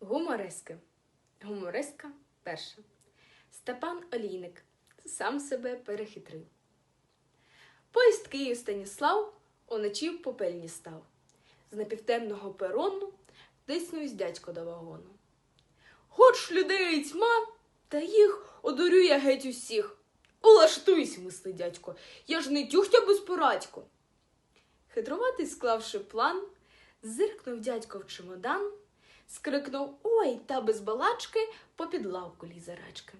Гуморески. Гумористка перша. Степан Олійник сам себе перехитрив. Поїзд Київ Станіслав уночі в попельні став. З напівтемного перону тиснусь дядько до вагону. Хоч людей тьма, та їх одурює геть усіх. Улаштуйсь, мислить дядько, я ж не тюхтя безпорадько. Хитруватий, склавши план, зиркнув дядько в чемодан, скрикнув ой та без балачки попід лавку лізе рачки.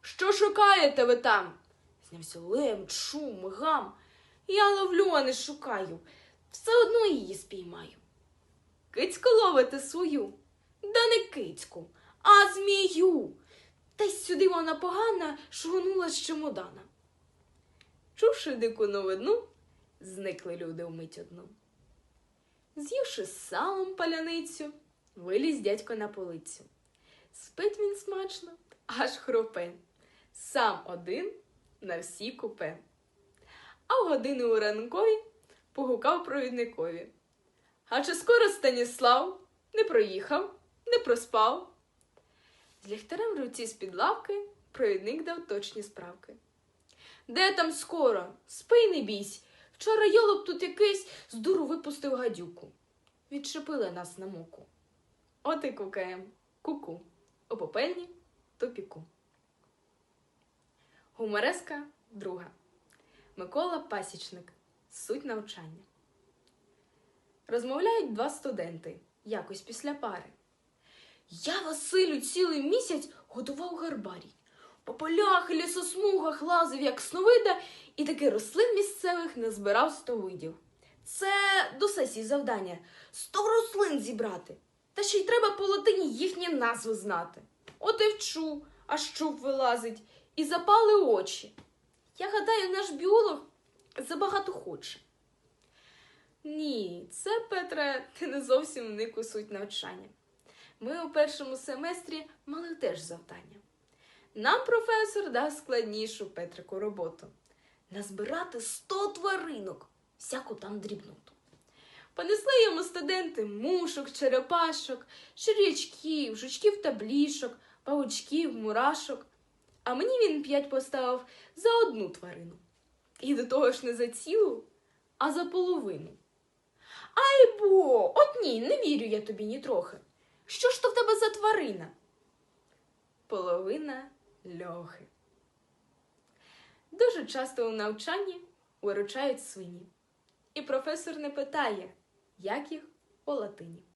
Що шукаєте ви там? Знявся лем, шум, гам. Я ловлю, а не шукаю. Все одно її спіймаю. Кицьку ловите свою, да не кицьку, а змію. Та й сюди вона погана шугнула з чемодана. Чувши дику новину, зникли люди вмить одну. З'ївши салом паляницю, виліз дядько на полицю. Спить він смачно, аж хропе, сам один на всі купе. А в годину у ранкові погукав провідникові. А чи скоро Станіслав не проїхав, не проспав? З ліхтарем в руці з-під лавки провідник дав точні справки. Де там скоро? Спи не бійсь. Вчора йолоп тут якийсь з дуру випустив гадюку. Відшипили нас на муку. От і кукаєм. Ку-ку. У попельні топіку. Гумореска друга. Микола Пасічник. Суть навчання. Розмовляють два студенти якось після пари. Я, Василю, цілий місяць годував гарбарій. По полях і лісосмугах лазив, як сновида, і таки рослин місцевих не збирав сто видів. Це до сесії завдання сто рослин зібрати. Та ще й треба по латині їхні назви знати. От і вчу, аж чуб вилазить, і запали очі. Я гадаю, наш біолог забагато хоче. Ні, це, Петре, ти не зовсім вник суть навчання. Ми у першому семестрі мали теж завдання. Нам професор дав складнішу Петрику роботу назбирати 100 тваринок, всяку там дрібноту. Понесли йому студенти мушок, черепашок, черв'ячків, жучків та блішок, павучків, мурашок. А мені він п'ять поставив за одну тварину. І до того ж не за цілу, а за половину. Ай бо, от ні, не вірю я тобі нітрохи. Що ж то в тебе за тварина? Половина льохи. Дуже часто у навчанні виручають свині. І професор не питає, як їх по латині.